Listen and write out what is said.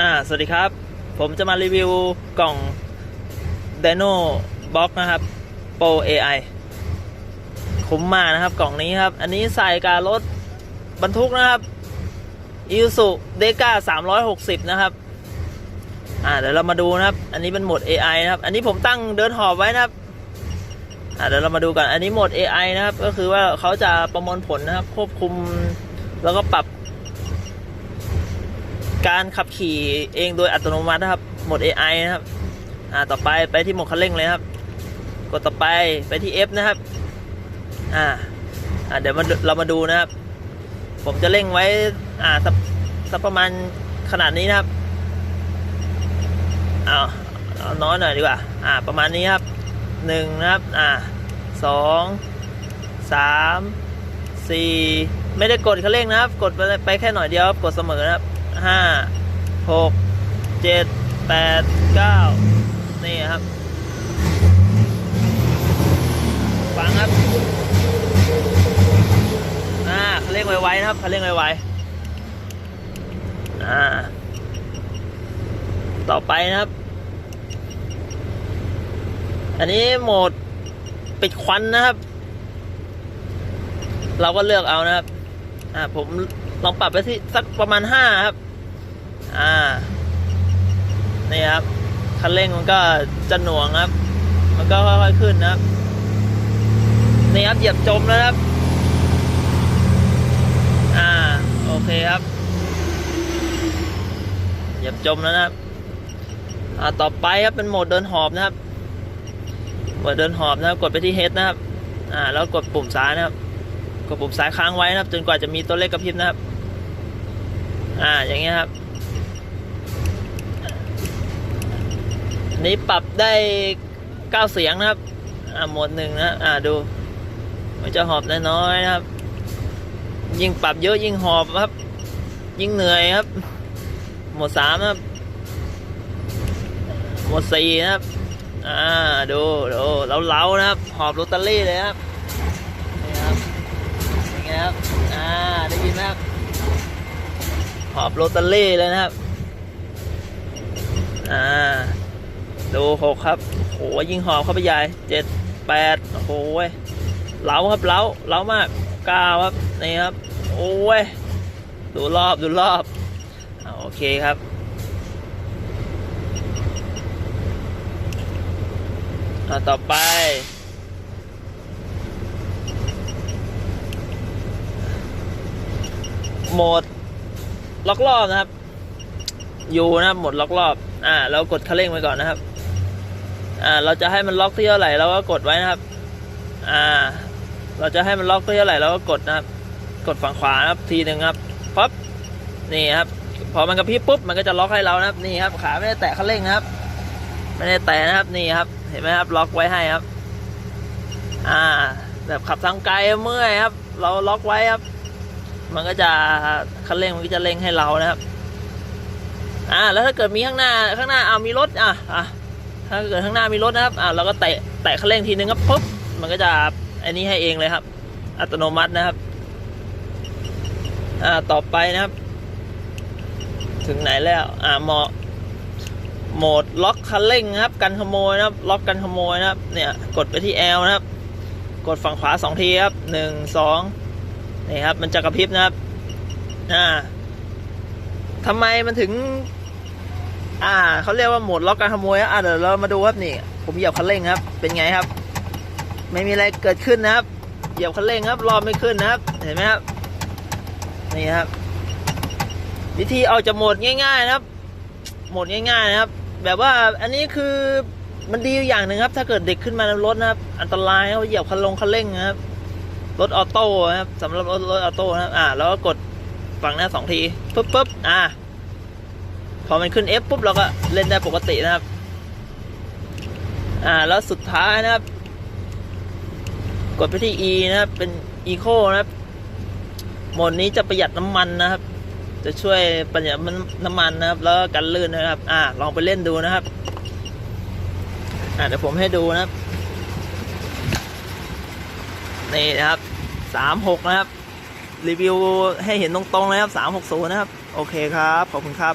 อ่า สวัสดีครับ ผมจะมารีวิวกล่อง Dino Box นะครับ Pro AI คุ้มมากนะครับ กล่องนี้ครับ อันนี้ใส่การรถบรรทุกนะครับ Isuzu Deca 360 นะครับ อ่า เดี๋ยวเรามาดูนะครับ อันนี้เป็นโหมด AI นะครับ อันนี้ผมตั้งเดินหอบไว้นะครับ อ่า เดี๋ยวเรามาดูกัน อันนี้โหมด AI นะครับ ก็คือว่าเขาจะประมวลผลนะครับ ควบคุมแล้วก็ปรับ การขับขี่เองโดยอัตโนมัตินะครับโหมด AI นะครับ อ่า ต่อไปไปที่โหมดคันเร่งเลยครับ กดต่อไปไปที่ F นะครับ อ่า อ่า เดี๋ยวมาเรามาดูนะครับ ผมจะเร่งไว้ อ่าสักสักประมาณขนาดนี้นะครับ เอาเอาน้อยหน่อยดีกว่า อ่า ประมาณนี้ครับหนึ่งนะครับ อ่าสองสามสี่ไม่ได้กดคันเร่งนะครับ กดไปไปแค่หน่อยเดียวครับ กดเสมอนะครับ ห้าหกเจ็ดแปดเก้านี่ครับ ฟังครับอ่าคันเร่งไวๆนะครับคันเร่งไวๆอ่าต่อไปนะครับ อันนี้โหมดปิดควันนะครับ เราก็เลือกเอานะครับ อ่าผมลองปรับไปที่สักประมาณห้าครับ อ่า นี่ครับ คันเร่งมันก็จะหน่วงครับ มันก็ค่อยๆขึ้นนะครับ นี่ครับเหยียบจมแล้วครับ อ่า โอเคครับ เหยียบจมแล้วนะครับ อ่า ต่อไปครับเป็นโหมดเดินหอบนะครับโหมดเดินหอบนะครับ กดไปที่ H นะครับ อ่า แล้วกดปุ่มซ้ายนะครับ กดปุ่มซ้ายค้างไว้นะครับ จนกว่าจะมีตัวเลขกระพริบนะครับอ่าอย่างเงี้ยครับ นี้ปรับได้เก้าเสียงนะครับ อ่าโหมดหนึ่งนะอ่าดู มันจะหอบน้อยๆนะครับ ยิ่งปรับเยอะยิ่งหอบครับ ยิ่งเหนื่อยครับโหมดสามครับโหมดสี่นะครับ อ่าดูดูเล้าๆนะครับ หอบลอตเตอรี่เลยครับนี่ครับเป็นไงครับ อ่าได้ยินไหมครับ หอบโรตารี่เลยนะครับ อ่า ดูหกครับโอ้ยิงหอบเข้าไปใหญ่เจ็ดแปดโอ้โหยเล้าครับเล้าเล้ามากเก้าครับนี่ครับโอ้ยดูรอบดูรอบโอเคครับอ่าต่อไป โหมดล็อกรอบนะครับ อยู่นะครับโหมดล็อกรอบ อ่า เรากดคันเร่งไปก่อนนะครับ อ่าเราจะให้มันล็อกที่เท่าไหร่เราก็กดไว้นะครับ อ่า เราจะให้มันล็อกที่เท่าไหร่เราก็กดนะครับ กดฝั่งขวานะครับทีหนึ่งครับปั๊บนี่ครับ พอมันกระพริบปุ๊บมันก็จะล็อกให้เรานะครับนี่ครับ ขาไม่ได้แตะคันเร่งนะครับ ไม่ได้แตะนะครับนี่ครับ เห็นไหมครับ ล็อกไว้ให้ครับ อ่า แบบขับทางไกลเมื่อยครับ เราล็อกไว้ครับ มันก็จะคันเร่งมันก็จะเร่งให้เรานะครับ อ่า แล้วถ้าเกิดมีข้างหน้าข้างหน้าเอามีรถอะอะ ถ้าเกิดข้างหน้ามีรถนะครับอ่าเราก็แตะแตะคันเร่งทีนึงครับปุ๊บมันก็จะอันนี้ให้เองเลยครับ อัตโนมัตินะครับอ่าต่อไปนะครับ ถึงไหนแล้วอ่าเหมาะโหมดล็อกคันเร่งนะครับ กันขโมยนะครับ ล็อกกันขโมยนะครับ เนี่ยกดไปที่ L นะครับ กดฝั่งขวาสองทีครับหนึ่งสองนี่ครับ มันจะกระพริบนะครับอ่าทำไมมันถึง อ่าเขาเรียกว่าโหมดล็อกการขโมยอะเดี๋ยวเรามาดูครับนี่ ผมเหยียบคันเร่งครับ เป็นไงครับ ไม่มีอะไรเกิดขึ้นนะครับ เหยียบคันเร่งครับรอบไม่ขึ้นนะครับ เห็นไหมครับ นี่ครับ วิธีออกจากโหมดง่าย ๆนะครับ โหมดง่าย ๆ นะครับ แบบว่าอันนี้คือมันดีอยู่อย่างหนึ่งครับ ถ้าเกิดเด็กขึ้นมาในรถนะครับ อันตรายเขาเหยียบคันลงคันเร่งนะครับรถออโต้นะครับสำหรับรถรถออโต้นะครับอ่า แล้วก็กดฝั่งหน้าสองทีปุ๊บปุ๊บอ่า พอมันขึ้น F ปุ๊บเราก็เล่นได้ปกตินะครับ อ่าแล้วสุดท้ายนะครับ กดไปที่ E นะครับ เป็น Eco นะครับโหมดนี้จะประหยัดน้ำมันนะครับ จะช่วยประหยัดน้ำมันนะครับ แล้วกันลื่นนะครับ อ่า ลองไปเล่นดูนะครับ อ่าเดี๋ยวผมให้ดูนะครับ นี่นะครับสามหกนะครับ รีวิวให้เห็นตรงๆเลยครับสามหกศูนย์นะครับ โอเคครับ ขอบคุณครับ